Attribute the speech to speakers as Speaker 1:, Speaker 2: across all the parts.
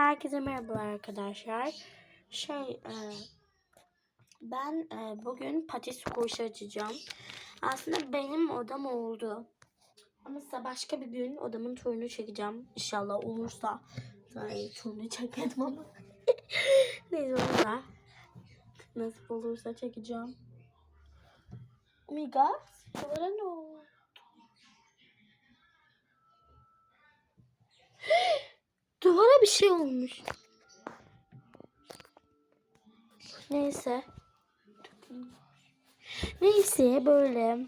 Speaker 1: Herkese merhaba arkadaşlar. Şey, e, ben e, bugün patis koşu açacağım. Aslında benim odam oldu. Ama size başka bir gün odamın turunu çekeceğim. İnşallah olursa. Ay, turunu çekmedim ama. Neyse olursa. Nasip olursa çekeceğim. Amiga, sonra ne oldu? Duvara bir şey olmuş. Neyse. Neyse böyle.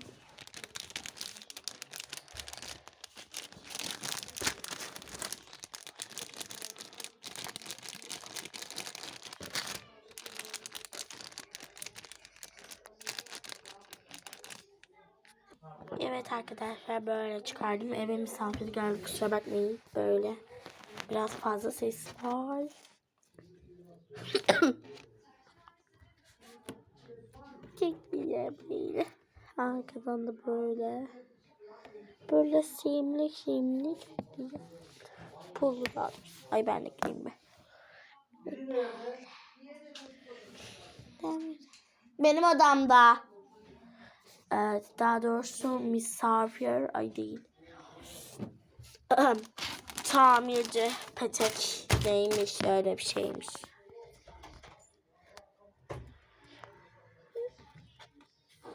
Speaker 1: Evet arkadaşlar böyle çıkardım. Eve misafir geldi kusura bakmayın. Böyle. Biraz fazla ses var. Çekmeyeceğim böyle. Arkadan da böyle. Böyle simlik simlik. Pullu da. Ay ben de giyeyim be. Benim odamda. Evet, daha doğrusu misafir ay değil. Tamirci petek neymiş öyle bir şeymiş.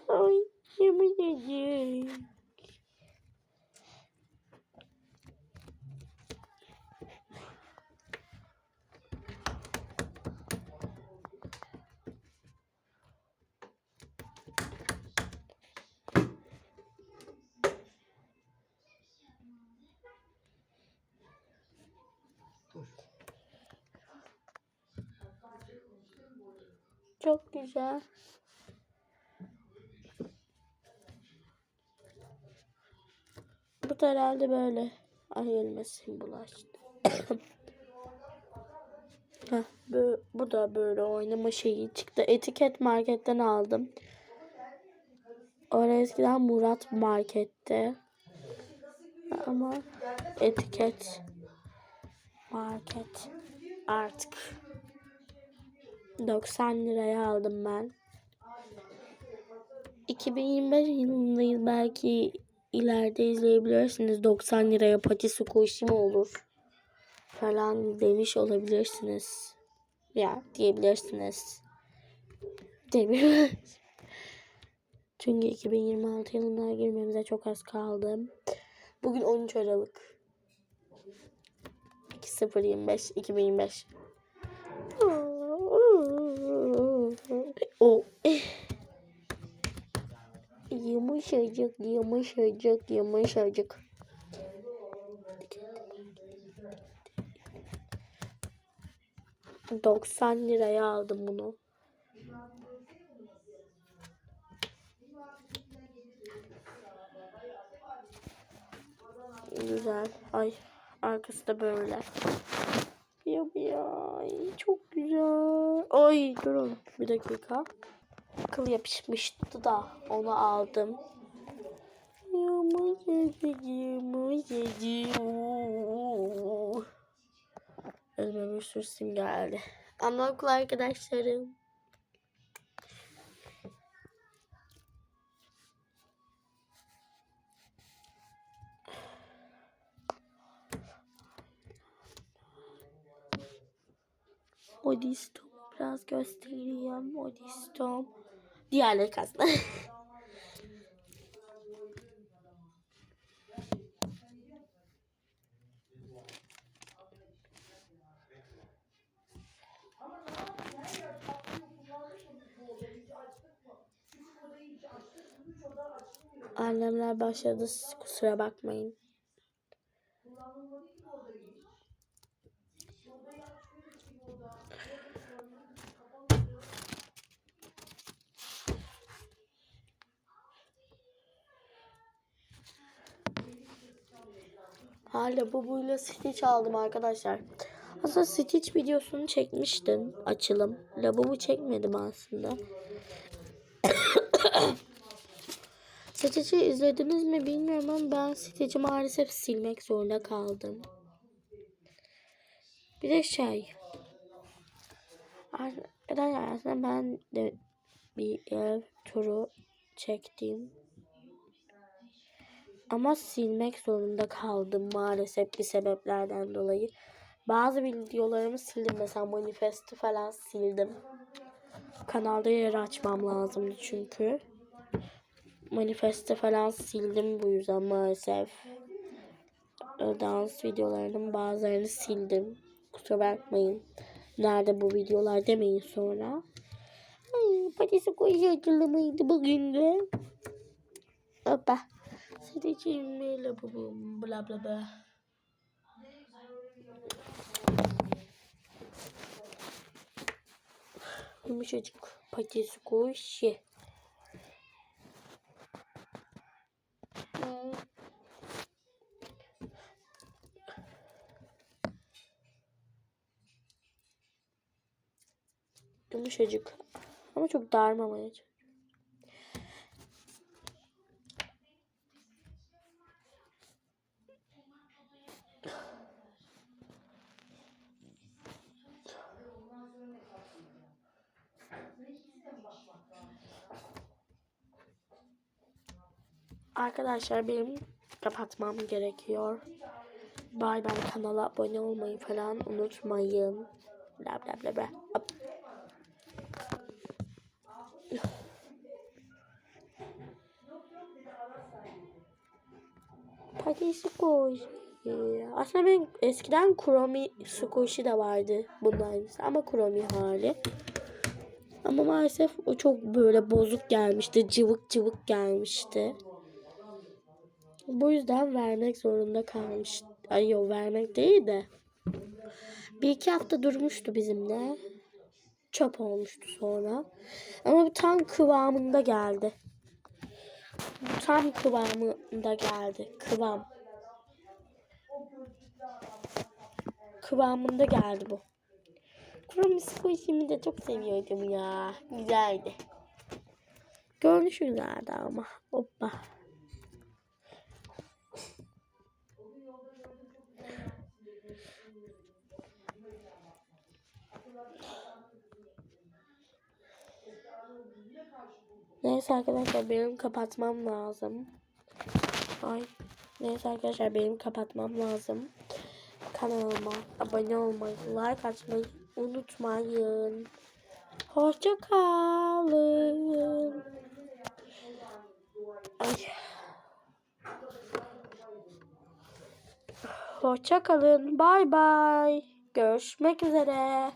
Speaker 1: Ay yemin ederim. Çok güzel. Bu da herhalde böyle. Ay elmesim bulaştı. Heh, bu, bu da böyle oynama şeyi çıktı. Etiket marketten aldım. Orası eskiden Murat markette. Ama etiket market artık 90 liraya aldım ben. 2025 yılındayız. Belki ileride izleyebilirsiniz. 90 liraya pati su koşu mu olur? Falan demiş olabilirsiniz. Ya diyebilirsiniz. Diyebilirsiniz. Çünkü 2026 yılına girmemize çok az kaldı. Bugün 13 Aralık. 2025 2025. O. Yumuşacık, yumuşacık, yumuşacık. Doksan liraya aldım bunu. Güzel. Ay arkası da böyle. Ya ya çok güzel. Ay durun bir dakika. Kıl yapışmıştı da onu aldım. Yumuşacık yumuşacık. Elime bir sürü sim geldi. Anaokul arkadaşlarım. Modistom biraz göstereyim. Modistom. Diğerleri kazma. Annemler başladı. Kusura bakmayın. Hala babuyla Stitch aldım arkadaşlar. Aslında Stitch videosunu çekmiştim. Açılım. Labubu çekmedim aslında. Stitch'i izlediniz mi bilmiyorum ama ben Stitch'i maalesef silmek zorunda kaldım. Bir de şey. Arkadaşlar aslında ben de bir ev turu çektim. Ama silmek zorunda kaldım maalesef bir sebeplerden dolayı. Bazı videolarımı sildim. Mesela manifesti falan sildim. Kanalda yer açmam lazımdı çünkü. Manifesti falan sildim bu yüzden maalesef. Dans videolarının bazılarını sildim. Kusura bakmayın. Nerede bu videolar demeyin sonra. Ay patisi koyu hatırlamaydı bugün de. Hoppa. Sadece mail babam bla bla bla. Yumuşacık patisi koşu. Hmm. Yumuşacık. Ama çok darmamaya Arkadaşlar benim kapatmam gerekiyor. Bay bay kanala abone olmayı falan unutmayın. Bla bla bla bla. Hop. Pati Squishy. Aslında benim eskiden Kuromi Squishy de vardı bunun ama Kuromi hali. Ama maalesef o çok böyle bozuk gelmişti. Cıvık cıvık gelmişti. Bu yüzden vermek zorunda kalmış. Ay yok vermek değil de. Bir iki hafta durmuştu bizimle. Çöp olmuştu sonra. Ama tam kıvamında geldi. Tam kıvamında geldi. Kıvam. Kıvamında geldi bu. Kurum Squishy'mi de çok seviyordum ya. Güzeldi. Görünüşü güzeldi ama. Hoppa. Neyse arkadaşlar benim kapatmam lazım. Ay. Neyse arkadaşlar benim kapatmam lazım. Kanalıma abone olmayı, like atmayı unutmayın. Hoşça kalın. Ay. Hoşça kalın. Bay bay. Görüşmek üzere.